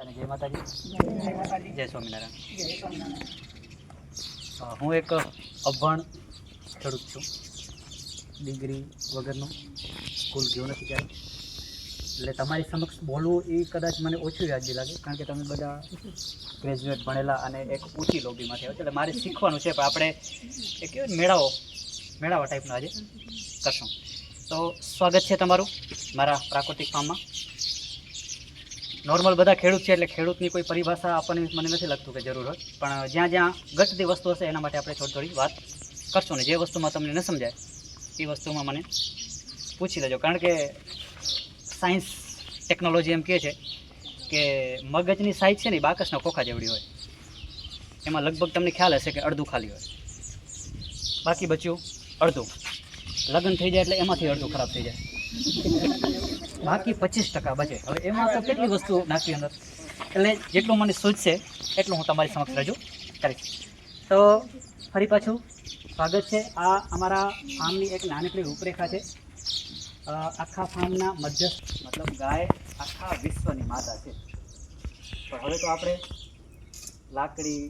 અને જય માતાજી. જય સ્વામિનારાયણ. હું એક અભણ ખેડૂત છું. ડિગ્રી વગરનું સ્કૂલ ગયો નથી ક્યારે એટલે તમારી સમક્ષ બોલવું એ કદાચ મને ઓછું વ્યાજબી લાગે કારણ કે તમે બધા ગ્રેજ્યુએટ ભણેલા અને એક ઊંચી લોબીમાંથી આવ્યો એટલે મારે શીખવાનું છે પણ આપણે એ કહેવાય મેળાવો મેળાવા ટાઈપનો આજે કરશું. તો સ્વાગત છે તમારું મારા પ્રાકૃતિક ફાર્મમાં. નોર્મલ બધા ખેડૂત છે એટલે ખેડૂતની કોઈ પરિભાષા આપણને મને નથી લાગતું કે જરૂર હોય પણ જ્યાં જ્યાં ઘટતી વસ્તુ હશે એના માટે આપણે થોડી થોડી વાત કરશું ને જે વસ્તુમાં તમને ન સમજાય, એ વસ્તુમાં મને પૂછી લેજો. કારણ કે સાયન્સ, ટેકનોલોજી એમ કહે છે કે મગજની સાઈઝ છે ને બાકસના ખોખા જેવડી હોય. એમાં લગભગ તમને ખ્યાલ હશે કે અડધું ખાલી હોય. બાકી બચ્યું અડધું. લગ્ન થઈ જાય એટલે એમાંથી અડધું ખરાબ થઈ જાય. બાકી પચીસ ટકા બચે. હવે એમાં તો કેટલી વસ્તુ નાખવી અંદર? એટલે જેટલું મને સૂચશે, એટલું હું તમારી સમક્ષ રજૂ કરીશ. તો ફરી પાછું સ્વાગત છે. આ અમારા ફાર્મની એક નાનકડી રૂપરેખા છે. આખા ફાર્મના મધ્યસ્થ, મતલબ ગાય, આખા વિશ્વની માતા છે. તો હવે તો આપણે લાકડી,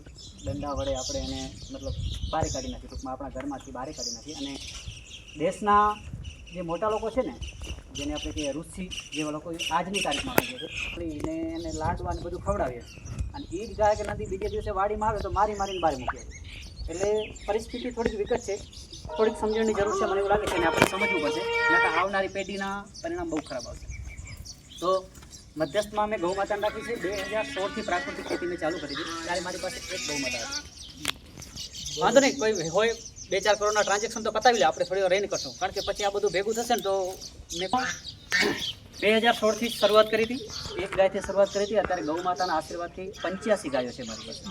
દંડા વડે આપણે એને મતલબ બહાર કાઢી નાખી ટૂંકમાં આપણા ઘરમાંથી બહાર કાઢી નાખી અને દેશના જે મોટા લોકો છે ને જેને આપણે કહીએ ઋષિ જેવા લોકો આજની તારીખમાં આવે છે. એને એને લાડવા ને બધું ખવડાવીએ. અને એ જ ગાય કે નદી બીજે દિવસે વાડીમાં આવે તો મારી મારીને બહાર મૂકીએ. એટલે પરિસ્થિતિ થોડીક વિકટ છે. થોડીક સમજણની જરૂર છે. મને એવું લાગે છે અને આપણે સમજવું પડશે. નહીં આવનારી પેઢીના પરિણામ બહુ ખરાબ આવશે. તો મધ્યસ્થમાં અમે ગૌ માતાને રાખી છે બે હજાર સોળથી પ્રાકૃતિક ખેતી મેં ચાલુ કરી હતી ત્યારે મારી પાસે એક ગૌ હતી. વાંધો નહીં, કોઈ હોય બે ચાર કરોડના ટ્રાન્ઝેક્શન તો પતાવી લે, આપણે થોડી વાર રહીને કરશું. કારણ કે પછી આ બધું ભેગું થશે ને તો મેં બે હજાર સોળથી શરૂઆત કરી હતી. એક ગાયથી શરૂઆત કરી હતી. અત્યારે ગૌ માતાના આશીર્વાદથી પંચ્યાસી ગાયો છે મારી પાસે.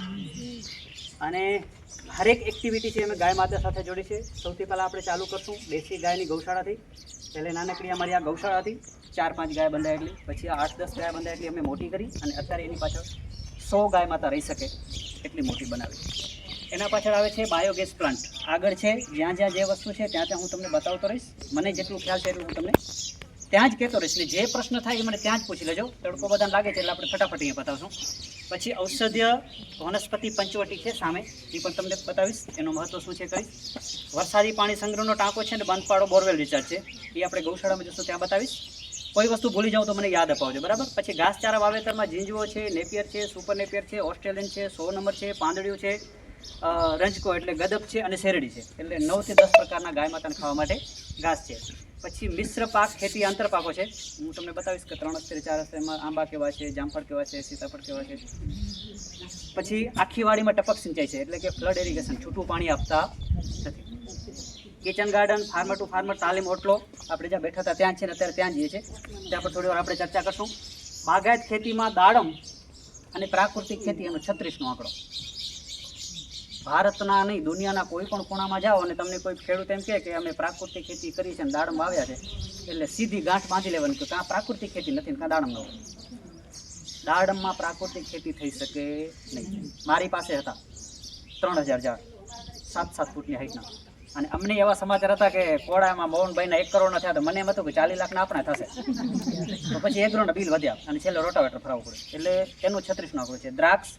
અને હરેક એક્ટિવિટી છે અમે ગાય માતા સાથે જોડી છે. સૌથી પહેલાં આપણે ચાલુ કરશું દેશી ગાયની ગૌશાળાથી. પહેલે નાનકડી અમારી આ ગૌશાળા હતી. ચાર પાંચ ગાય બંધાય એટલી પછી આઠ દસ ગાય બંધાય એટલી અમે મોટી કરી અને અત્યારે એની પાછળ સો ગાય માતા રહી શકે એટલી મોટી બનાવી. એના પાછળ આવે છે બાયોગેસ પ્લાન્ટ આગળ છે, જ્યાં જ્યાં જે વસ્તુ છે, ત્યાં ત્યાં હું તમને બતાવતો રહીશ. મને જેટલું ખ્યાલ છે એટલું હું તમને ત્યાં જ કહેતો રહીશ. એટલે જે પ્રશ્ન થાય એ મને ત્યાં જ પૂછી લેજો. તડકો બધાને લાગે છે એટલે આપણે ફટાફટ અહીંયા બતાવશું. પછી ઔષધીય વનસ્પતિ પંચવટી છે સામે. એ પણ તમને બતાવીશ. એનું મહત્વ શું છે કહીશ વરસાદી પાણી સંગ્રહનો ટાંકો છે ને બંધપાડો બોરવેલ રિચાર્જ છે. એ આપણે ગૌશાળામાં જશું ત્યાં બતાવીશ. કોઈ વસ્તુ ભૂલી જાઉં તો મને યાદ અપાવજો, બરાબર? પછી ઘાસચારા વાવેતરમાં જીંજવો છે, નેપિયર છે, સુપર નેપિયર છે, ઓસ્ટ્રેલિયન છે, સો નંબર છે, પાંદડિયું છે રંજકો એટલે ગદપ છે અને શેરડી છે. એટલે નવથી દસ પ્રકારના ગાય માતાને ખાવા માટે ઘાસ છે. પછી મિશ્ર પાક ખેતી આંતર પાકો છે. હું તમને બતાવીશ કે ત્રણ અસ્તરી ચાર અસ્તરીમાં આંબા કેવા છે, જામફળ કેવા છે, સીતાફળ કેવા છે. પછી આખી વાડીમાં ટપક સિંચાઈ છે. એટલે કે ફ્લડ ઇરિગેશન છૂટું પાણી આપતા નથી. Kitchen garden farmer to farmer તાલીમ ઓટલો આપણે જ્યાં બેઠા હતા ત્યાં છે ને અત્યારે ત્યાં જઈએ છીએ. ત્યાં પર થોડી વાર આપણે ચર્ચા કરશું. બાગાયત ખેતીમાં દાડમ અને પ્રાકૃતિક ખેતી એનો છત્રીસનો આંકડો. ભારતના નહીં, દુનિયાના કોઈ પણ ખૂણામાં જાઓ અને તમને કોઈ ખેડૂત એમ કે અમે પ્રાકૃતિક ખેતી કરી છે અને દાડમ આવ્યા છે, એટલે સીધી ગાંઠ બાંધી લેવાની કે કાં પ્રાકૃતિક ખેતી નથી કાં દાડમ ન દાડમમાં પ્રાકૃતિક ખેતી થઈ શકે નહીં. મારી પાસે હતા ત્રણ હજાર ઝાડ, સાત સાત ફૂટની હાઈટના. અને અમને એવા સમાચાર હતા કે કોડામાં મોહનભાઈના એક કરોડના થયા તો મને એમ હતું કે ચાલીસ લાખના આપણા થશે. તો પછી એક કરોડના બિલ વધ્યા અને છેલ્લે રોટાવેટર ફરાવવું પડે એટલે એનું છત્રીસનો આંકડો છે. દ્રાક્ષ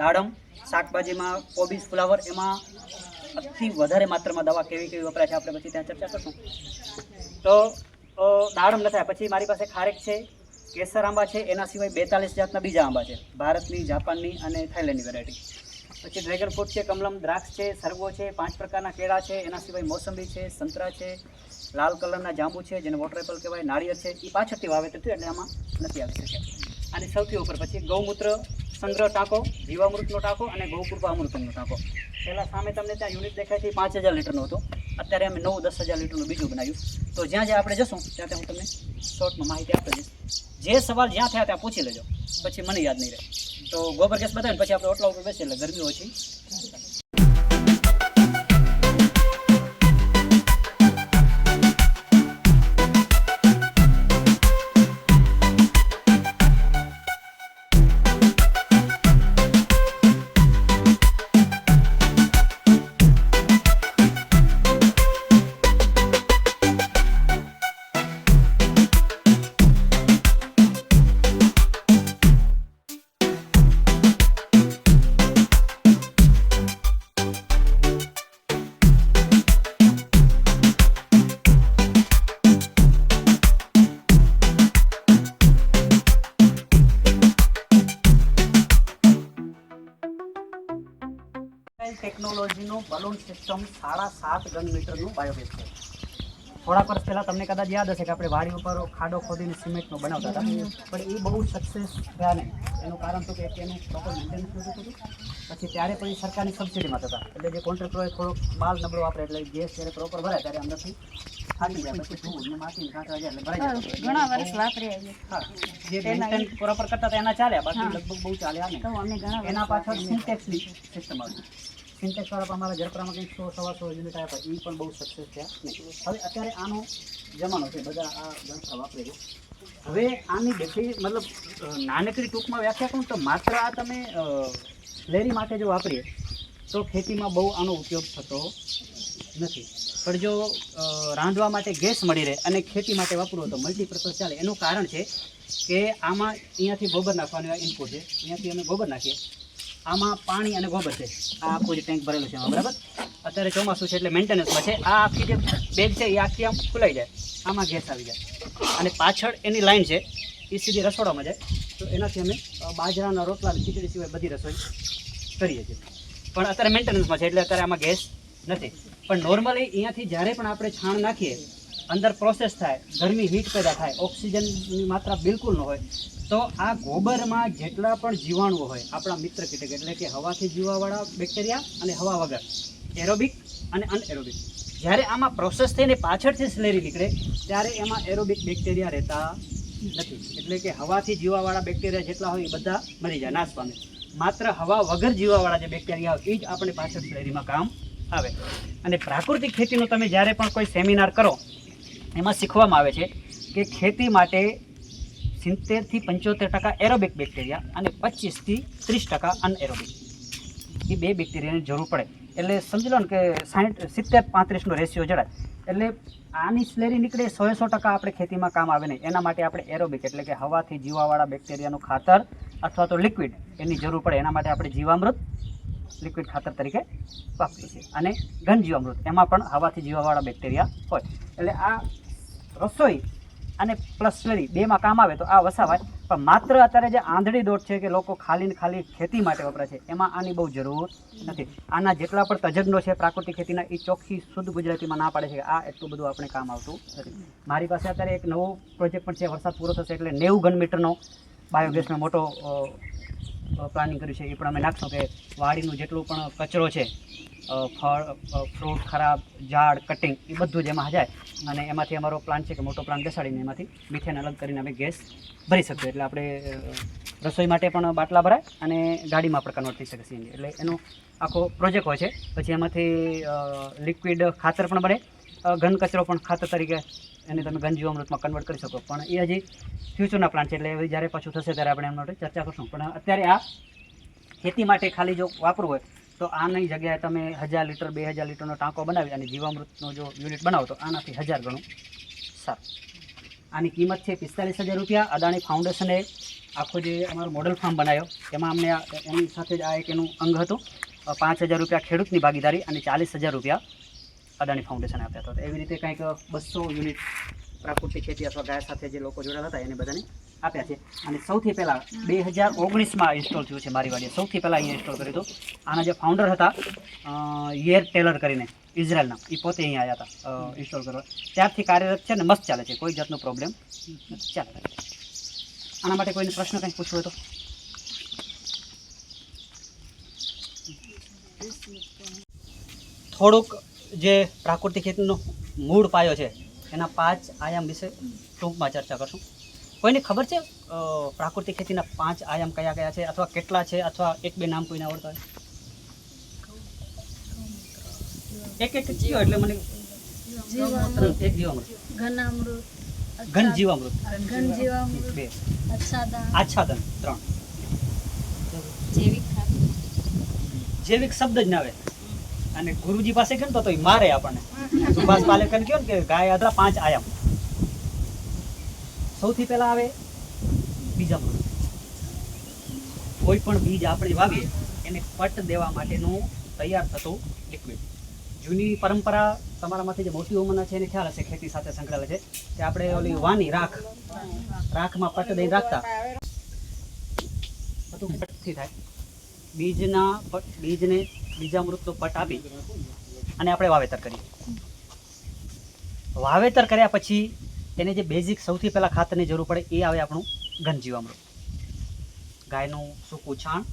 દાડમ, શાકભાજીમાં, કોબીજ, ફ્લાવર, એમાં અતિ વધારે માત્રામાં દવા કેવી કેવી વપરાય છે આપણે પછી ત્યાં ચર્ચા કરશું. તો દાડમ ન થાય. પછી મારી પાસે ખારેક છે, કેસર આંબા છે, એના સિવાય બેતાલીસ જાતના બીજા આંબા છે. ભારતની, જાપાનની અને થાઈલેન્ડની વેરાયટી પછી ડ્રેગન ફ્રૂટ છે, કમલમ, દ્રાક્ષ છે, સરગો છે, પાંચ પ્રકારના કેળા છે, એના સિવાય મોસંબી છે, સંતરા છે, લાલ કલરના જાંબુ છે, જેને વોટર એપલ કહેવાય, નાળિયેર છે. એ પાછળથી વાવેતર થયું, એટલે આમાં નથી આવી શકે. અને સૌથી ઉપર પછી ગૌમૂત્ર સંગ્રહ ટાંકો, જીવામૃતનો ટાંકો અને ગૌકૃપા અમૃતમનો ટાંકો. પહેલાં સામે તમને ત્યાં યુનિટ દેખાય છે પાંચ હજાર લીટરનું હતું. અત્યારે અમે નવ, દસ હજાર લીટરનું બીજું બનાવ્યું. તો જ્યાં જ્યાં આપણે જશું, ત્યાં ત્યાં હું તમને શોર્ટમાં માહિતી આપતો જઈશ. જે સવાલ જ્યાં થયા ત્યાં પૂછી લેજો. પછી મને યાદ નહીં રહે. તો ગોબર ગેસ બતાવીને પછી આપણે ઓટલા ઉપર બેસીએ, એટલે ગરમી ઓછી. મીટરનું બાયોગેસ છે થોડાક વર્ષ પહેલાં તમને કદાચ યાદ હશે કે આપણે વાડી ઉપર ખાડો ખોદીને સિમેન્ટનો બનાવતા હતા. પણ એ બહુ સક્સેસ થયા નહીં. એનું કારણ તો કે એનું પ્રોપર મેન્ટેનન્સ નહોતું થતું. પછી ત્યારે પણ સરકારની સબસિડીમાં થતા એટલે જે કોન્ટ્રાક્ટરોએ થોડોક માલ નબળો વાપરે એટલે ગેસ જ્યારે પ્રોપર ભરાય ત્યારે અંદરથી ફાટી જાય. પછી ધૂળ ને માટી કાંકરા જાય એટલે ભરાઈ જાય ઘણા વર્ષ વાપર્યા હા જે મેન્ટેન પ્રોપર કરતા હતા એના ચાલ્યા. બાકી લગભગ બહુ ચાલ્યા નહીં. તો એના પાછળ સિન્ટેક્સની સિસ્ટમ આવી. સિન્ટેક્સ વાળા પણ અમારા ઝરપરામાં કંઈક સો, સવા સો યુનિટ આવ્યા એ પણ બહુ સક્સેસ થયા. નહીં. હવે અત્યારે આનો જમાનો છે. બધા આ યંત્ર વાપરે છે હવે આની બેટરી મતલબ નાનકડી ટૂંકમાં વ્યાખ્યા કરું તો માત્ર આ તમે લેરી માટે જો વાપરીએ, તો ખેતીમાં બહુ આનો ઉપયોગ થતો નથી. પણ જો રાંધવા માટે ગેસ મળી રહે અને ખેતી માટે વાપરવો તો મલ્ટીપર્પઝ ચાલે. એનું કારણ છે કે આમાં અહીંયાથી ગોબર નાખવાનું ઇનપુટ છે. અહીંયાથી અમે ગોબર નાખીએ. આમાં પાણી અને ગોબર છે. આ આખું જે ટેન્ક ભરેલું છે એમાં, બરાબર? અત્યારે ચોમાસું છે એટલે મેન્ટેનન્સમાં છે. આ આખી જે બેગ છે, એ આખી આમ ખુલાઈ જાય. આમાં ગેસ આવી જાય. અને પાછળ એની લાઈન છે, એ સીધી રસોડામાં જાય. તો એનાથી અમે બાજરાના રોટલા ખીચડી સિવાય બધી રસોઈ કરીએ છીએ. પણ અત્યારે મેન્ટેનન્સમાં છે, એટલે અત્યારે આમાં ગેસ નથી. પણ નોર્મલી અહીંયાથી જ્યારે પણ આપણે છાણ નાખીએ અંદર પ્રોસેસ થાય, ગરમી હીટ પેદા થાય ઓક્સિજનની માત્રા બિલકુલ ન હોય, તો આ ગોબરમાં જેટલા પણ જીવાણુઓ હોય, આપણા મિત્ર કીટક એટલે કે હવાથી જીવાવાળા બેક્ટેરિયા અને હવા વગર એરોબિક અને અનએરોબિક જ્યારે આમાં પ્રોસેસ થઈને પાછળથી સ્લેરી નીકળે, ત્યારે એમાં એરોબિક બેક્ટેરિયા રહેતા નથી. એટલે કે હવાથી જીવાવાળા બેક્ટેરિયા જેટલા હોય એ બધા મરી જાય, નાશ પામે. માત્ર હવા વગર જીવાવાળા જે બેક્ટેરિયા હોય એ જ આપણે પાછળ સ્લેરીમાં કામ આવે. અને પ્રાકૃતિક ખેતીનો તમે જ્યારે પણ કોઈ સેમિનાર કરો એમાં શીખવામાં આવે છે કે ખેતી માટે સિત્તેરથી પંચોતેર ટકા એરોબિક બેક્ટેરિયા અને પચીસથી ત્રીસ ટકા અનએરોબિક. એ બે બેક્ટેરિયાની જરૂર પડે. એટલે સમજી લો ને કે સાઠ સિત્તેર, પાંત્રીસનો રેશિયો જણાય. એટલે આની સ્લેરી નીકળે સો સો ટકા આપણે ખેતીમાં કામ આવે નહીં. એના માટે આપણે એરોબિક એટલે કે હવાથી જીવાવાળા બેક્ટેરિયાનું ખાતર અથવા તો લિક્વિડ એની જરૂર પડે. એના માટે આપણે જીવામૃત લિક્વિડ ખાતર તરીકે વાપરીએ છીએ. અને ઘન જીવામૃત એમાં પણ હવાથી જીવાવાળા બેક્ટેરિયા હોય. એટલે આ રસોઈ અને પ્લસ બેમાં કામ આવે તો આ વસાવાય પણ માત્ર અત્યારે જે આંધળી દોટ છે કે લોકો ખાલી ખાલી ખેતી માટે વપરાય છે, એમાં આની બહુ જરૂર નથી. આના જેટલા પણ તજજ્ઞો છે પ્રાકૃતિક ખેતીના એ ચોખ્ખી શુદ્ધ ગુજરાતીમાં ના પાડે છે કે આ એટલું બધું આપણે કામ આવતું નથી. મારી પાસે અત્યારે એક નવો પ્રોજેક્ટ પણ છે, વરસાદ પૂરો થશે એટલે નેવું ઘન મીટરનો બાયોગેસનો મોટો પ્લાનિંગ કર્યું છે. એ પણ અમે નાખશું કે વાડીનું જેટલું પણ કચરો છે ફળ ફ્રૂટ, ખરાબ, ઝાડ કટિંગ એ બધું જ એમાં જાય. અને એમાંથી અમારો પ્લાન છે કે મોટો પ્લાન બેસાડીને એમાંથી મિથેન અલગ કરીને અમે ગેસ ભરી શકીએ. એટલે આપણે રસોઈ માટે પણ બાટલા ભરાય અને ગાડીમાં પણ કન્વર્ટ થઈ શકે સીએનજી એટલે એનો આખો પ્રોજેક્ટ હોય છે. પછી એમાંથી લિક્વિડ ખાતર પણ બને. ઘન કચરો પણ ખાતર તરીકે એને તમે ઘન જીવામૃતમાં કન્વર્ટ કરી શકો. પણ એ હજી ફ્યુચરના પ્લાન છે. એટલે હવે જ્યારે પાછું થશે ત્યારે આપણે એમના માટે ચર્ચા કરશું. પણ અત્યારે આ ખેતી માટે ખાલી જો વાપરવું હોય તો આની જગ્યાએ તમે હજાર લીટર, બે હજાર લીટરનો ટાંકો બનાવી અને જીવામૃતનો જો યુનિટ બનાવો તો આનાથી હજાર ગણું. સારું. આની કિંમત છે પિસ્તાલીસ હજાર રૂપિયા. અદાણી ફાઉન્ડેશને આખો જે અમારો મોડલ ફાર્મ બનાવ્યો, એમાં અમને એની સાથે જ આ એક એનું અંગ હતું. પાંચ હજાર રૂપિયા ખેડૂતની ભાગીદારી અને ચાલીસ હજાર રૂપિયા અદાણી ફાઉન્ડેશને આપ્યા હતા. એવી રીતે કંઈક બસો યુનિટ પ્રાકૃતિક ખેતી અથવા ગાય સાથે જે લોકો જોડાયા હતા, એને બધાને આપ્યા છે. અને સૌથી પહેલાં બે હજાર ઓગણીસમાં ઇન્સ્ટોલ થયું છે મારી વાડીએ. સૌથી પહેલાં અહીંયા ઇન્સ્ટોલ કર્યું હતું. આના જે ફાઉન્ડર હતા યેર ટેલર કરીને, ઇઝરાયલના, એ પોતે અહીંયા આવ્યા હતા ઇન્સ્ટોલ કરવા. ત્યારથી કાર્યરત છે ને મસ્ત ચાલે છે. કોઈ જાતનો પ્રોબ્લેમ ચાલે આના માટે કોઈને પ્રશ્ન કંઈક પૂછવો હતો થોડુંક જે પ્રાકૃતિક ખેતીનો મૂળ પાયો છે, એના પાંચ આયામ વિશે ટૂંકમાં ચર્ચા કરશું. કોઈને ખબર છે પ્રાકૃતિક ખેતીના પાંચ આયામ કયા કયા છે અથવા કેટલા છે અથવા એક બે નામ કોઈને આવડતા હોય? એક એક જીવો એટલે મને એક જીવામૃત. ઘનામૃત ઘન જીવામૃત. ઘન જીવામૃત બે. આચ્છાદન ત્રણ. જૈવિક જૈવિક શબ્દ જ ના આવે. અને ગુરુજી પાસે ગયો ને તો તો મારે આપણને. સુભાષ પાલેકર કહ્યું ને કે ગાય આદરા પાંચ આયામ. સૌથી પહેલા આવે બીજા કોઈ પણ બીજ આપણે વાવીએ, એને પટ દેવા માટેનું તૈયાર થતું લિક્વિડ જૂની પરંપરા તમારામાંથી જે મોટી ઉંમરના છે એને ખ્યાલ હશે, ખેતી સાથે સંકળાયેલ છે. કે આપણે ઓલી વાની રાખ, રાખમાં પટ દઈને રાખતા. બધું પટથી થાય. બીજના બીજને મૃતનો પટ આપી અને આપણે વાવેતર કરીએ. વાવેતર કર્યા પછી એને જે બેઝિક સૌથી પહેલાં ખાતરની જરૂર પડે એ આવે આપણું ઘન જીવામૃત. ગાયનું સૂકું છાણ.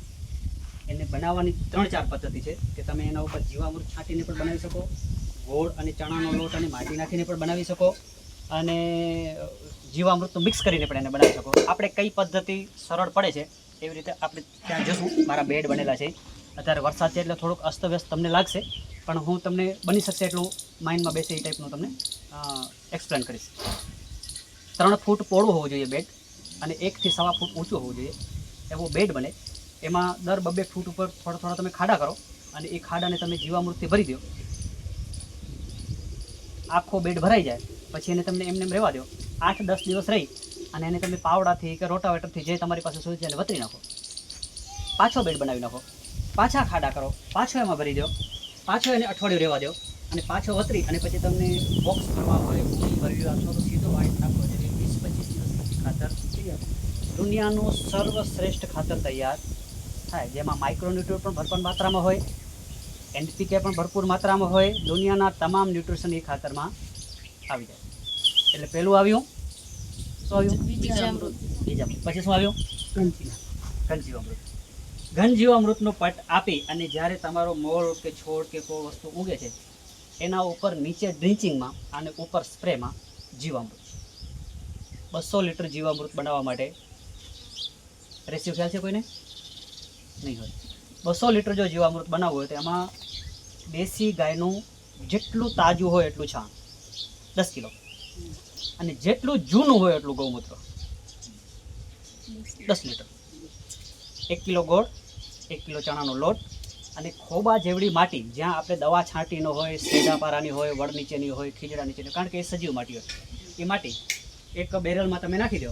એને બનાવવાની ત્રણ ચાર પદ્ધતિ છે કે તમે એના ઉપર જીવામૃત છાંટીને પણ બનાવી શકો, ગોળ અને ચણાનો લોટ અને માટી નાખીને પણ બનાવી શકો અને જીવામૃતનું મિક્સ કરીને પણ એને બનાવી શકો. આપણે કઈ પદ્ધતિ સરળ પડે છે એવી રીતે આપણે ત્યાં જશું. મારા બેડ બનેલા છે. અત્યારે વરસાદ છે એટલે થોડુંક અસ્તવ્યસ્ત તમને લાગશે, પણ હું તમને બની શકશે એટલું માઇન્ડમાં બેસે એ ટાઈપનું તમને એક્સપ્લેન કરીશ. ત્રણ ફૂટ પહોળું હોવું જોઈએ બેડ અને એકથી સવા ફૂટ ઊંચું હોવું જોઈએ. એવો બેડ બને. એમાં દર બબે ફૂટ ઉપર થોડા થોડા તમે ખાડા કરો અને એ ખાડાને તમે જીવામૃતથી ભરી દો. આખો બેડ ભરાઈ જાય. પછી એને તમને એમને એમ રહેવા દો. આઠ દસ દિવસ રહી અને એને તમે પાવડાથી કે રોટાવેટરથી જે તમારી પાસે સુધી એને વતરી નાખો. પાછો બેડ બનાવી નાખો. પાછા ખાડા કરો. પાછો એમાં ભરી દો. પાછો એને અઠવાડિયું રહેવા દો. અને પાછો વતરી અને પછી તમને બોક્સ ભરવા હોય ભરવી અથવા તો સીધો વાઇટ નાખવો એટલે વીસ પચીસ દિવસ પછી ખાતર તૈયાર દુનિયાનું સર્વશ્રેષ્ઠ ખાતર તૈયાર થાય જેમાં માઇક્રોન્યુટ્રિય પણ ભરપૂર માત્રામાં હોય એનપીકે પણ ભરપૂર માત્રામાં હોય દુનિયાના તમામ ન્યુટ્રિશન એ ખાતરમાં આવી જાય. એટલે પહેલું આવ્યું શું આવ્યું? બીજામૃત. બીજામૃત. પછી શું આવ્યું? ઘનજીવામૃત ઘનજીવામૃતનો પટ આપી અને જ્યારે તમારો મોળ કે છોડ કે કોઈ વસ્તુ ઉગે છે એના ઉપર નીચે ડ્રિંચિંગમાં અને ઉપર સ્પ્રેમાં જીવામૃત બસો લીટર જીવામૃત બનાવવા માટે. રેશિયો ખ્યાલ છે કોઈને? નહીં હોય. બસો લીટર જો જીવામૃત બનાવવું હોય તો એમાં દેશી ગાયનું જેટલું તાજું હોય એટલું છાણ. દસ કિલો. અને જેટલું જૂનું હોય એટલું ગૌમૂત્ર. દસ લીટર. એક કિલો ગોળ, એક કિલો ચણાનો લોટ અને ખોબા જેવડી માટી, જ્યાં આપણે દવા છાંટીનો હોય, સેડાપારાની હોય, વડ નીચેની હોય, ખીજડા નીચેની કારણ કે એ સજીવ માટી હોય. એ માટી એક બેરલમાં તમે નાખી દો.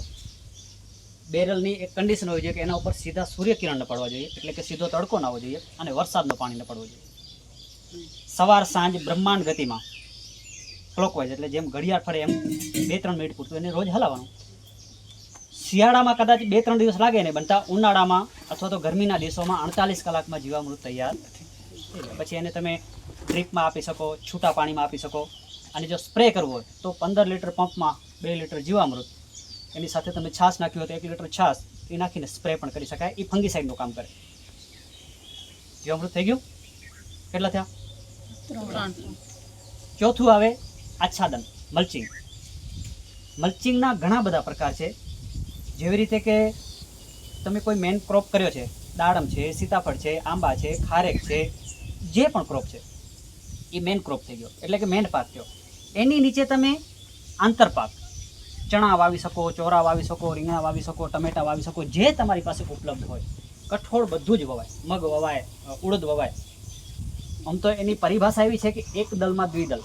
બેરલની એક કન્ડિશન હોવી જોઈએ કે એના ઉપર સીધા સૂર્યકિરણ ન પડવા જોઈએ. એટલે કે સીધો તડકો ના આવવો જોઈએ અને વરસાદનું પાણી ન પડવું જોઈએ. સવાર, સાંજ, બ્રહ્માંડ ગતિમાં ક્લોકવાઇઝ એટલે જેમ ઘડિયાળ ફરે એમ બે, ત્રણ મિનિટ પૂરતું એને રોજ હલાવવાનું. શિયાળામાં કદાચ બે, ત્રણ દિવસ લાગે ને બનતા ઉનાળામાં અથવા તો ગરમીના દિવસોમાં અડતાલીસ કલાકમાં જીવામૃત તૈયાર. પછી એને તમે ડ્રીપમાં આપી શકો, છૂટા પાણીમાં આપી શકો. અને જો સ્પ્રે કરવો હોય, તો પંદર લીટર પંપમાં બે લીટર જીવામૃત. એની સાથે તમે છાશ નાખી હોય તો એક લીટર છાશ, એ નાખીને સ્પ્રે પણ કરી શકાય. એ ફંગીસાઇડનું કામ કરે. જીવામૃત થઈ ગયું? કેટલા થયા? ચોથું આવે આચ્છાદન મલ્ચિંગ મલ્ચિંગના ઘણા બધા પ્રકાર છે. જેવી રીતે કે તમે કોઈ મેન ક્રોપ કર્યો છે, દાડમ છે, સીતાફળ છે, આંબા છે, ખારેક છે, જે પણ ક્રોપ છે, એ મેન ક્રોપ થઈ ગયો. એટલે કે મેન પાક થયો. એની નીચે તમે આંતરપાક ચણા વાવી શકો ચોરા વાવી શકો રીંગણા વાવી શકો ટમેટા વાવી શકો જે તમારી પાસે ઉપલબ્ધ હોય. કઠોળ બધું જ વવાય. મગ વવાય ઉડદ વવાય. આમ તો એની પરિભાષા એવી છે કે એક દલમાં દ્વિદલ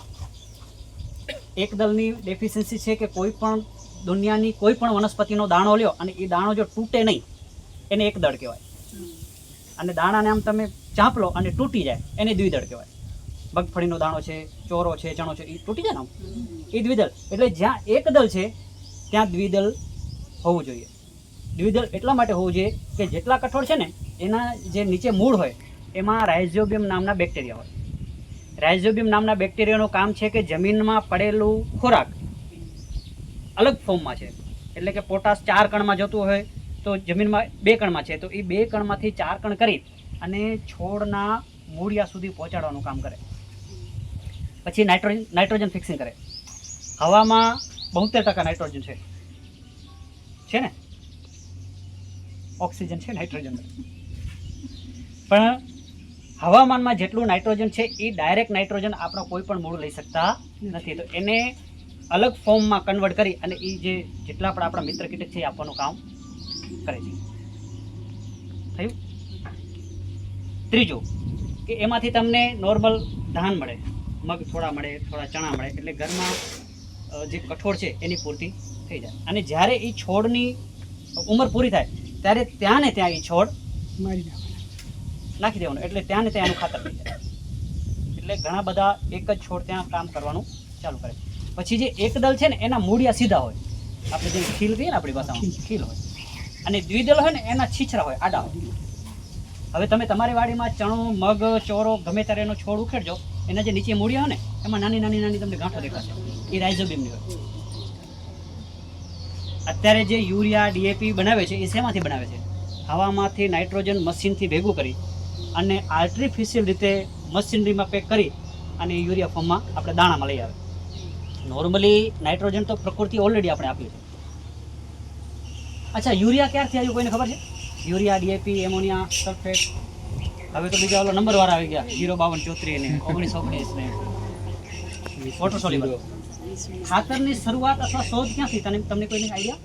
એક દલની ડેફિશિયન્સી છે કે કોઈ પણ દુનિયાની કોઈ પણ વનસ્પતિનો દાણો લ્યો અને એ દાણો જો તૂટે નહીં એને એક દળ કહેવાય. અને દાણાને આમ તમે ચાંપલો અને તૂટી જાય એને દ્વિદળ કહેવાય. મગફળીનો દાણો છે, ચોરો છે, ચણો છે એ તૂટી જાય ને એ દ્વિદળ એટલે જ્યાં એક દળ છે, ત્યાં દ્વિદળ હોવું જોઈએ. દ્વિદળ એટલા માટે હોવું જોઈએ કે જેટલા કઠોળ છે ને, એના જે નીચે મૂળ હોય, એમાં રાઇઝોબિયમ નામના બેક્ટેરિયા હોય. રાઇઝોબિયમ નામના બેક્ટેરિયાનું કામ છે કે જમીનમાં પડેલું ખોરાક અલગ ફોર્મમાં છે. એટલે કે પોટાશ ચાર કણમાં જતું હોય, તો જમીનમાં બે કણમાં છે. તો એ બે કણમાંથી ચાર કણ કરી અને છોડના મૂળિયા સુધી પહોંચાડવાનું કામ કરે. પછી નાઇટ્રોજન નાઇટ્રોજન ફિક્સિંગ કરે. હવામાં બોતેર ટકા નાઇટ્રોજન છે. છે ને? ઓક્સિજન છે નાઇટ્રોજન પણ હવામાનમાં જેટલું નાઇટ્રોજન છે, એ ડાયરેક્ટ નાઇટ્રોજન આપણો કોઈ પણ મૂળ લઈ શકતા નથી. તો એને અલગ ફોર્મમાં કન્વર્ટ કરી અને એ જે જેટલા પણ આપણા મિત્ર કીટક છે, એ આપવાનું કામ કરે છે. થયું? ત્રીજું, કે એમાંથી તમને નોર્મલ ધાન મળે. મગ થોડા મળે, થોડા ચણા મળે, એટલે ઘરમાં જે કઠોળ છે એની પૂર્તિ થઈ જાય. અને જ્યારે એ છોડની ઉંમર પૂરી થાય, ત્યારે ત્યાં ને ત્યાં એ છોડ નાખી દેવાનું, એટલે ત્યાં ને ત્યાં એનું ખાતર થઈ જાય. એટલે ઘણા બધા એક જ છોડ ત્યાં કામ કરવાનું ચાલુ કરે પછી જે એકદલ છે ને, એના મૂળિયા સીધા હોય. આપણે જે ખીલ કહીએ ને આપણી ભાષામાં, ખીલ હોય. અને દ્વિદલ હોય ને, એના છીછરા હોય, આડા હોય. હવે તમે તમારી વાડીમાં ચણો, મગ, ચોરો ગમે ત્યારે એનો છોડ ઉખેડજો. એના જે નીચે મૂળિયા હોય ને, એમાં નાની નાની નાની તમને ગાંઠો દેખાશે. એ રાઇઝોબીમની હોય. અત્યારે જે યુરિયા ડીએપી બનાવે છે, એ શેમાંથી બનાવે છે? હવામાંથી નાઇટ્રોજન મશીનથી ભેગું કરી અને આર્ટિફિશિયલ રીતે મશીનરીમાં પેક કરી અને યુરિયા ફોર્મમાં આપણે દાણામાં લઈ આવે. નોર્મલી નાઇટ્રોજન તો પ્રકૃતિ ઓલરેડી આપણે આપી છે. અચ્છા, યુરિયા ક્યારથી આવ્યું કોઈને ખબર છે? યુરિયા ડીએપી એમોનિયા સલ્ફેટ હવે તો બીજા ઓલો નંબર વાળા આવી ગયા. જીરો બાવન ચોત્રીસ ને ઓગણીસ ઓગણીસ ને વોટર સોલ્યુબલ ખાતરની શરૂઆત અથવા શોધ ક્યાંથી? તને તમને કોઈને આઈડિયા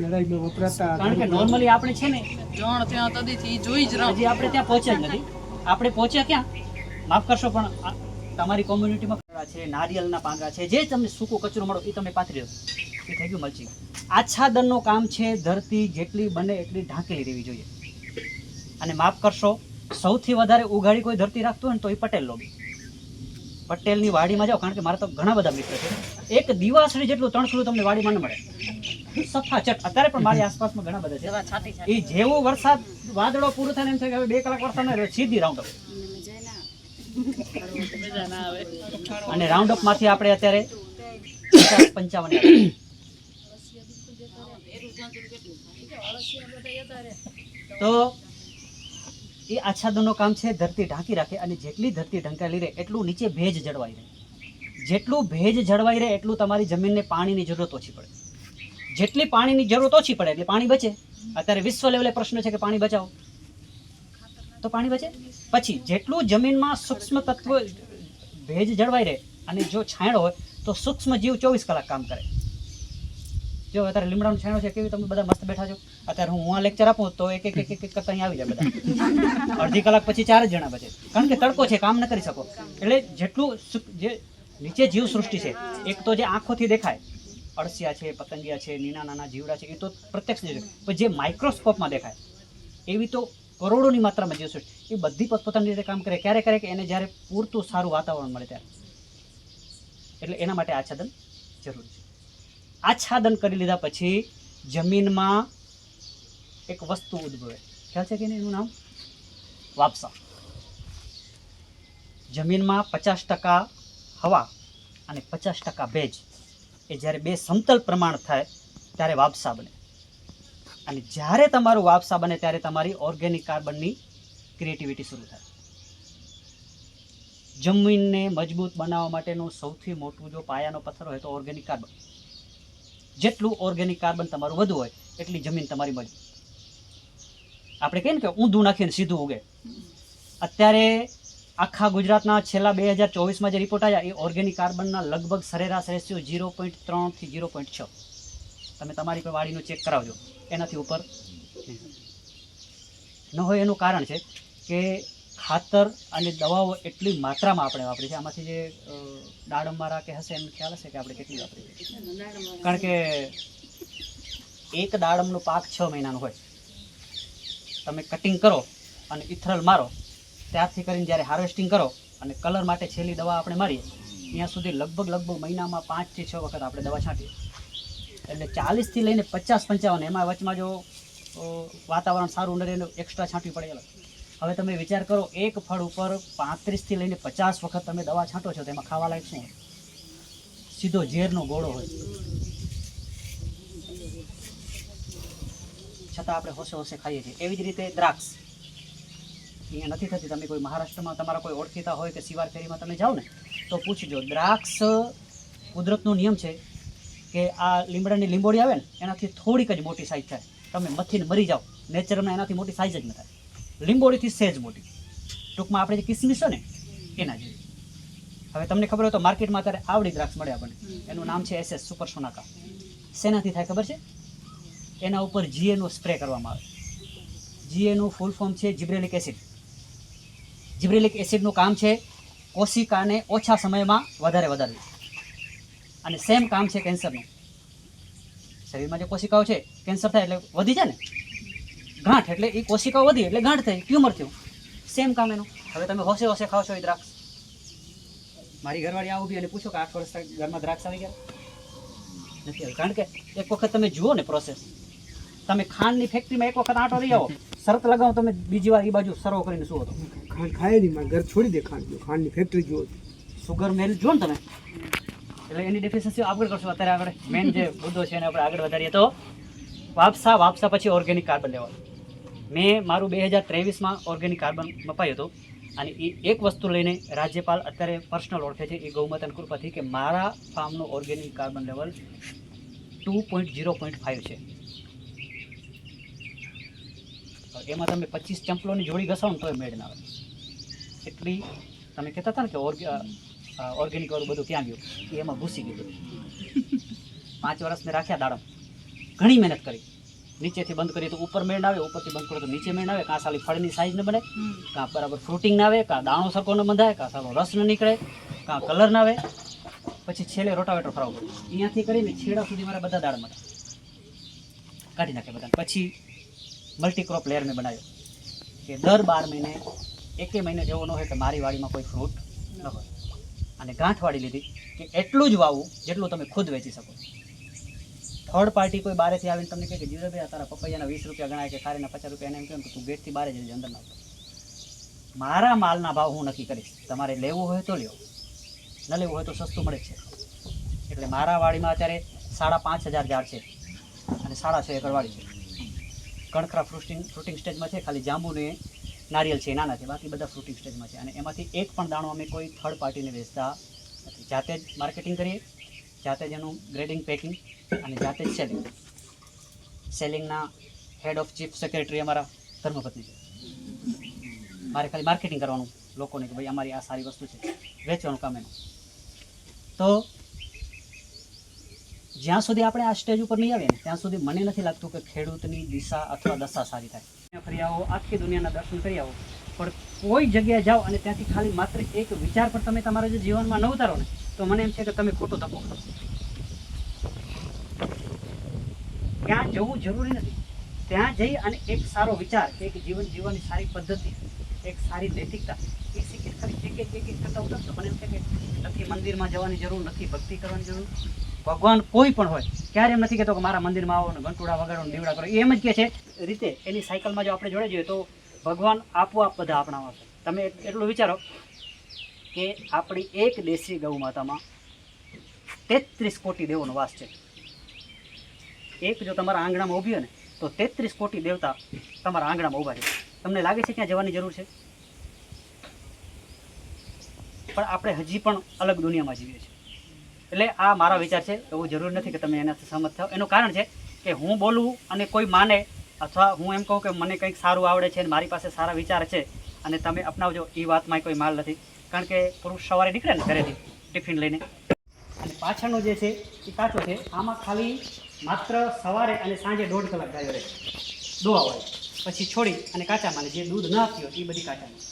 લડાઈમાં વપરાતા કારણ કે નોર્મલી આપણે છે ને જણ ત્યાં તદીથી જોઈ જ રહું હજી આપણે ત્યાં પહોંચ્યા જ નથી. આપણે પહોંચ્યા ક્યાં? માફ કરશો પણ તમારી કોમ્યુનિટીમાં છે નારિયેળના પાંદડા છે જે તમને સૂકો કચરો મળો એ તમે પાથરી દો એ થઈ ગયું આચ્છાદનનું કામ છે ધરતી જેટલી બને એટલી ઢાંકેલી રહેવી જોઈએ. અને માફ કરશો સૌથી વધારે ઉઘાડી કોઈ ધરતી રાખતું હોય ને તો એ પટેલ લોબી પટેલની વાડીમાં જાઓ કારણ કે મારા તો ઘણા બધા મિત્રો છે. એક દિવાસળી જેટલું તણખલું તમને વાડીમાં ન મળે. સફા ચટ. અત્યારે પણ મારી આસપાસમાં ઘણા બધા છે. એ જેવો વરસાદ વાદળો પૂરો થાય એમ થાય કે હવે બે કલાક વરસાદ ના રહ્યો સીધી રાઉન્ડ અપ અને રાઉન્ડ અપમાંથી આપણે અત્યારે પચાસ પંચાવન તો એ આચ્છાદનનું કામ છે, ધરતી ઢાંકી રાખે અને જેટલી ધરતી ઢંકાયેલી રહે, એટલું નીચે ભેજ જળવાઈ રહે. જેટલું ભેજ જળવાઈ રહે, એટલું તમારી જમીનને પાણીની જરૂરત ઓછી પડે. જેટલી પાણીની જરૂરત ઓછી પડે, એટલે પાણી બચે. અત્યારે વિશ્વ લેવલે પ્રશ્ન છે કે પાણી બચાવો. તો પાણી બચે? પછી, જેટલું જમીનમાં સૂક્ષ્મ તત્વ ભેજ જળવાઈ રહે અને જો છાંયડો હોય, તો સૂક્ષ્મ જીવ ચોવીસ કલાક કામ કરે. જો અત્યારે લીમડાનું છાંયડો છે, કેવી તમે બધા મસ્ત બેઠા છો? અત્યારે હું હું લેક્ચર આપું, તો એક એક એક એક કરતા અહીં આવી જાય બધા. અડધી કલાક પછી ચાર જણા બચે. કારણ કે તડકો છે, કામ ન કરી શકો. એટલે જેટલું જે નીચે જીવ સૃષ્ટિ છે, એક તો જે આંખોથી દેખાય, અળસિયા છે, પતંગિયા છે, નીના નાના જીવડા છે, એ તો પ્રત્યક્ષ દેખાય. પણ જે માઇક્રોસ્કોપમાં દેખાય, એવી તો કરોડોની માત્રામાં જીવ સૃષ્ટિ એ બધી પોતપોતાની રીતે કામ કરે. ક્યારે કરે કે એને જ્યારે પૂરતું સારું વાતાવરણ મળે ત્યારે. એટલે એના માટે આચ્છાદન જરૂરી છે. આચ્છાદન કરી લીધા પછી જમીનમાં એક વસ્તુ ઉદ્ભવે. ખ્યાલ છે કે નહીં એનું નામ? વાપસા. જમીનમાં પચાસ ટકા હવા અને પચાસ ટકા ભેજ એ જ્યારે બે સમતલ પ્રમાણ થાય ત્યારે વાપસા બને. અને જ્યારે તમારું વાપસા બને ત્યારે તમારી ઓર્ગેનિક કાર્બનની ક્રિએટિવિટી શરૂ થાય. જમીનને મજબૂત બનાવવા માટેનું સૌથી મોટું જો પાયાનો પથ્થર હોય તો ઓર્ગેનિક કાર્બન. જેટલું ઓર્ગેનિક કાર્બન તમારું વધુ હોય, એટલી જમીન તમારી મળી આપણે કહીએ ને કે ઊંધું નાખીને સીધું ઉગે. અત્યારે આખા ગુજરાતના છેલ્લા બે હજાર ચોવીસમાં જે રિપોર્ટ આવ્યા એ ઓર્ગેનિક કાર્બનના લગભગ સરેરાશ રેશિયો ઝીરો પોઈન્ટ ત્રણથી ઝીરો પોઈન્ટ છ. તમે તમારી પર વાડીનું ચેક કરાવજો. એનાથી ઉપર. ન હોય એનું કારણ છે કે ખાતર અને દવાઓ એટલી માત્રામાં આપણે વાપરી છે આમાંથી જે અ, દાડમવાળા કે હશે એમ ખ્યાલ હશે કે આપણે કેટલી વાપરી છે કારણ કે એક દાડમનો પાક છ મહિનાનો હોય. તમે કટિંગ કરો અને ઇથરલ મારો. ત્યારથી કરીને જ્યારે હાર્વેસ્ટિંગ કરો અને કલર માટે છેલ્લી દવા આપણે મારીએ ત્યાં સુધી લગભગ લગભગ મહિનામાં પાંચથી છ વખત આપણે દવા છાંટીએ. એટલે ચાલીસથી લઈને પચાસ પંચાવન એમાં વચમાં જો વાતાવરણ સારું ન રહે એક્સ્ટ્રા છાંટવી પડે અલગ. હવે તમે વિચાર કરો, એક ફળ ઉપર પાંત્રીસથી લઈને પચાસ વખત તમે દવા છાંટો છો તેમાં ખાવા લાયક શું સીધો ઝેરનો ગોળો હોય. છતાં આપણે હોશે હોશે ખાઈએ છીએ. એવી જ રીતે દ્રાક્ષ. અહીંયા નથી થતી. તમે કોઈ મહારાષ્ટ્રમાં તમારા કોઈ ઓળખીતા હોય કે સિવાર ફેરીમાં તમે જાઓ ને, તો પૂછજો. દ્રાક્ષ કુદરતનો નિયમ છે કે આ લીમડાની લીંબોડી આવે ને, એનાથી થોડીક જ મોટી સાઈઝ થાય. તમે મથીને મરી જાઓ. નેચરમાં એનાથી મોટી સાઈઝ જ ન થાય. લીંબોડીથી સહેજ મોટી. ટૂંકમાં આપણે જે કિસમિસ છે ને, એના જેવી. હવે તમને ખબર હોય તો માર્કેટમાં અત્યારે આવડી દ્રાક્ષ મળે આપણને એનું નામ છે એસએસ સુપર સોનાકા. શેનાથી થાય ખબર છે? એના ઉપર જીએનો સ્પ્રે કરવામાં આવે. જીએનું ફૂલ ફોર્મ છે જીબ્રેલિક એસિડ. જીબ્રેલિક એસિડનું કામ છે કોશિકાને ઓછા સમયમાં વધારે વધારવી. અને સેમ કામ છે કેન્સરનું. શરીરમાં જે કોશિકાઓ છે, કેન્સર થાય એટલે વધી જાય ને ગાંઠ એટલે એ કોશિકાઓ વધી એટલે ગાંઠ થઈ ટ્યુમર થયું સેમ કામ એનું. હવે તમે હોશે હોશે ખાવ છો એ દ્રાક્ષ. મારી ઘરવાળી આ ઊભી અને પૂછો કે આઠ વર્ષ ઘરમાં દ્રાક્ષ આવી ગયા? નથી આવી. કારણ કે એક વખત તમે જુઓ ને પ્રોસેસ તમે ખાંડની ફેક્ટરીમાં એક વખત આંટો લઈ આવો. શરત લગાવો તમે બીજી વાર એ બાજુ સર્વ કરીને શું હતો ખાંડ ખાય નહીં મારે ઘર છોડી દે ખાંડ. ખાંડની ફેક્ટરી જો સુગર મેલ જો ને તમે. એટલે એની ડેફિશિયન્સી આગળ કરશો અત્યારે આગળ. મેન જે મુદ્દો છે એને આપણે આગળ વધારીએ તો વાપસા વાપસા પછી ઓર્ગેનિક કાર્બન લેવાનું મેં મારું બે હજાર ત્રેવીસમાં ઓર્ગેનિક કાર્બન મપાયું હતું અને એ એક વસ્તુ લઈને રાજ્યપાલ અત્યારે પર્સનલ ઓળખે છે એ ગૌમાતાની કૃપાથી કે મારા ફાર્મનું organic carbon level two point zero point five છે. એમાં તમે પચીસ ચંપલોની જોડી ઘસાવો ને તોય મેળ ના આવે. એટલી તમે કહેતા હતા ને કે ઓર્ગે ઓર્ગેનિક વાળું બધું ક્યાં ગયું? એ એમાં ઘૂસી ગયું. પાંચ વર્ષ મેં રાખ્યા દાડમ. ઘણી મહેનત કરી. નીચેથી બંધ કરીએ તો ઉપર મેળ આવે ઉપરથી બંધ કરીએ તો નીચે મેળ આવે કાં સાલી ફળની સાઈઝ ન બને કાં બરાબર ફ્રૂટિંગ ના આવે કાં દાણો સરખો ન બંધાય કાં સારો રસ ન નીકળે કાં કલર ના આવે. પછી છેલ્લે રોટાવેટર ફરાવવું પડે. અહીંયાથી કરીને છેડા સુધી મારા બધા દાળ મળે કાઢી નાખે બધા પછી મલ્ટીક્રોપ લેયર મેં બનાવ્યો. કે દર બાર મહિને એકે મહિને એવો ન હોય કે મારી વાડીમાં કોઈ ફ્રૂટ ન હોય. અને ગાંઠ વાળી લીધી કે એટલું જ વાવવું જેટલું તમે ખુદ વેચી શકો થર્ડ પાર્ટી કોઈ બારેથી આવીને તમને કહે કે, જીવરાભાઈ, આ તારા પપૈયાના વીસ રૂપિયા ગણાય કે ખારીના પચાસ રૂપિયા એમ કહે તો ગેટથી બારે જજો અંદર ના મારા માલના ભાવ હું નક્કી કરીશ. તમારે લેવું હોય તો લ્યો ન લેવું હોય તો સસ્તું મળે છે. એટલે મારા વાડીમાં અત્યારે સાડા પાંચ હજાર ઝાડ છે અને સાડા છ એકર વાડી છે. કણખરા ફ્રૂટિંગ ફ્રૂટિંગ સ્ટેજમાં છે, ખાલી જાંબુ ને નારિયેલ છે નાના છે, બાકી બધા ફ્રૂટિંગ સ્ટેજમાં છે. અને એમાંથી એક પણ દાણો અમે કોઈ થર્ડ પાર્ટીને વેચતા નથી. જાતે જ માર્કેટિંગ કરીએ. જાતે જ એનું ગ્રેડિંગ પેકિંગ અને જાતે જ સેલિંગ સેલિંગના હેડ ઓફ ચીફ સેક્રેટરી અમારા ધર્મપત્ની છે. મારે ખાલી માર્કેટિંગ કરવાનું લોકોને કે ભાઈ અમારી આ સારી વસ્તુ છે. વેચવાનું કામ એનું. તો જ્યાં સુધી આપણે આ સ્ટેજ ઉપર નહીં આવીએ ને, ત્યાં સુધી મને નથી લાગતું કે ખેડૂતની દિશા અથવા દશા સારી થાય. ફરી આવો, આખી દુનિયાના દર્શન કરી આવો. પણ કોઈ જગ્યાએ જાઓ અને ત્યાંથી ખાલી માત્ર એક વિચાર પર તમે તમારા જે જીવનમાં ન ઉતારો ને, તો મને એમ છે કે તમે ખોટો ધક્કો કરો. જવું જરૂરી નથી. ત્યાં જઈ અને એક સારો વિચાર કે એક જીવન જીવવાની સારી પદ્ધતિ, એક સારી નૈતિકતા, એ શીખી ખાલી એક એક એક એક કરતા ઉતરશો. મને એમ છે કે નથી મંદિરમાં જવાની જરૂર, નથી ભક્તિ કરવાની જરૂર. ભગવાન કોઈ પણ હોય, ક્યારે એમ નથી કહેતો કે મારા મંદિરમાં આવો ને ઘંટુડા વગાડો દીવડા કરો. એમ જ કહે છે. રીતે એની સાયકલમાં જો આપણે જોડે જોઈએ તો ભગવાન આપોઆપ બધા આપણામાં છે તમે એટલું વિચારો કે આપણી એક દેશી ગૌ માતામાં તેત્રીસ કોટી દેવોનો વાસ છે. એક જો તમારા આંગણામાં ઊભી હોય ને, તો તેત્રીસ કોટી દેવતા તમારા આંગણામાં ઊભા છે. તમને લાગે છે ત્યાં જવાની જરૂર છે? પણ આપણે હજી પણ અલગ દુનિયામાં જીવીએ છીએ. એટલે આ મારા વિચાર છે, એવું જરૂર નથી કે તમે એનાથી સહમત થાઓ એનું કારણ છે કે હું બોલું અને કોઈ માને અથવા હું એમ કહું કે મને કંઈક સારું આવડે છે અને મારી પાસે સારા વિચાર છે અને તમે અપનાવજો એ વાતમાં કોઈ માલ નથી. કારણ કે પુરુષ સવારે નીકળે ને ઘરેથી ટિફિન લઈને. અને પાછળનો જે છે એ કાચો છે. આમાં ખાલી માત્ર સવારે અને સાંજે દોઢ કલાક ગાયો રહે. દોવા હોય. પછી છોડી અને કાચામાં જે દૂધ ન આપ્યું એ બધી કાચામાં.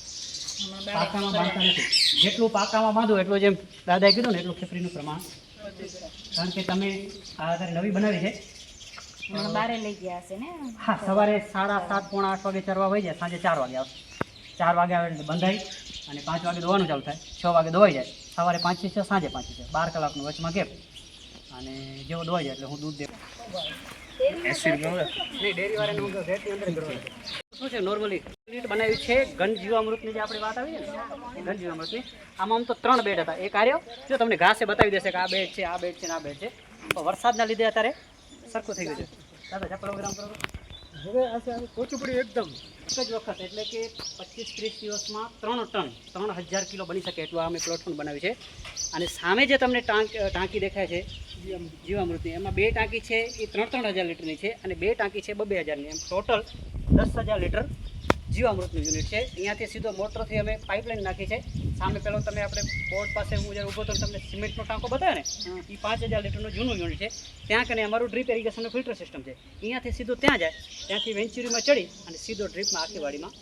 પાકામાં બાંધતા નથી. જેટલું પાકામાં બાંધો એટલું જેમ દાદાએ કીધું ને એટલું ખેપરીનું પ્રમાણ. કારણ કે તમે આ અત્યારે નવી બનાવી છે. બારે લઈ ગયા હશે ને? હા સવારે સાડા સાત પોણા આઠ વાગે ચરવા વહી જાય સાંજે ચાર વાગે આવશે. ચાર વાગે આવે એટલે બંધાય અને પાંચ વાગે દોવાનું ચાલુ થાય છ વાગે દોવાઈ જાય. સવારે પાંચથી છ સાંજે પાંચથી છ બાર કલાકનું વચમાં ગેપ અને જેવો દોવાઈ જાય એટલે હું દૂધ દેવું. શું છે નોર્મલી યુનિટ બનાવ્યું છે ઘન જીવામૃતની જે આપણે વાત આવી ને? ઘન જીવામૃતની આમાં આમ તો ત્રણ બેડ હતા. એક આર્યો. જો તમને ઘાસે બતાવી દેશે કે આ બેડ છે આ બેડ છે ને આ બેડ છે. વરસાદના લીધે અત્યારે સરખું થઈ ગયું છે. દાદા જા ગ્રામ કરો. હવે આ કોચું પડ્યું એકદમ. એક જ વખત એટલે કે પચીસ ત્રીસ દિવસમાં ત્રણ ટન ત્રણ હજાર કિલો બની શકે એટલું અમે અમે પ્લોટફોર્મ બનાવ્યું છે. અને સામે જે તમને ટાંક ટાંકી દેખાય છે જીવામૃતની એમાં બે ટાંકી છે એ ત્રણ ત્રણ હજાર લીટરની છે અને બે ટાંકી છે બબે હજારની. એમ ટોટલ દસ હજાર લીટર જીવામૃતનું યુનિટ છે. અહીંયાથી સીધો મોટરથી અમે પાઇપલાઇન નાખી છે. સામે પેલો તમે આપણે બોર્ડ પાસે હું જ્યારે ઊભો તો તમને સિમેન્ટનો ટાંકો બતાવે ને એ પાંચ હજાર લીટરનું જૂનું યુનિટ છે. ત્યાં કને અમારું ડ્રીપ એરિગેશનનું ફિલ્ટર સિસ્ટમ છે. અહીંયાથી સીધું ત્યાં જાય ત્યાંથી વેન્ચુરીમાં ચડી અને સીધો ડ્રીપમાં આખી વાડીમાં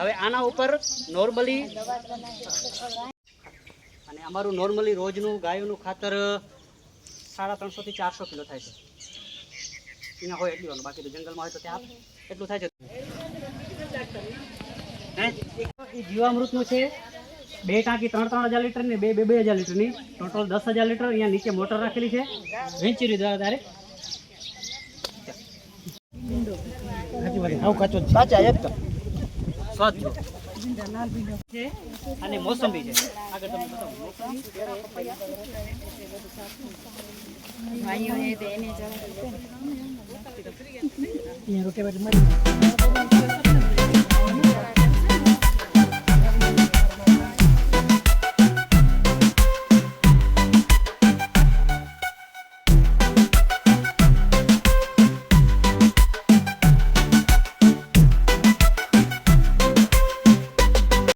હવે આના ઉપર નોર્મલી અને અમારું નોર્મલી રોજનું ગાયોનું ખાતર સાડા ત્રણસોથી ચારસો કિલો થાય છે. અહીંયા હોય એટલું બાકી તો જંગલમાં હોય તો ત્યાં એટલું થાય છે. એ જીવામૃતનું છે. બે ટાંકી ત્રણ ત્રણ હજાર લીટરની બે બે બે હજાર લીટરની. ટોટલ દસ હજાર લીટર અહીંયા નીચે મોટર રાખેલી છે. વેચી દ્વારા તારે. અને મોસંબી છે. આગળ તમને બતાવું. વાયુ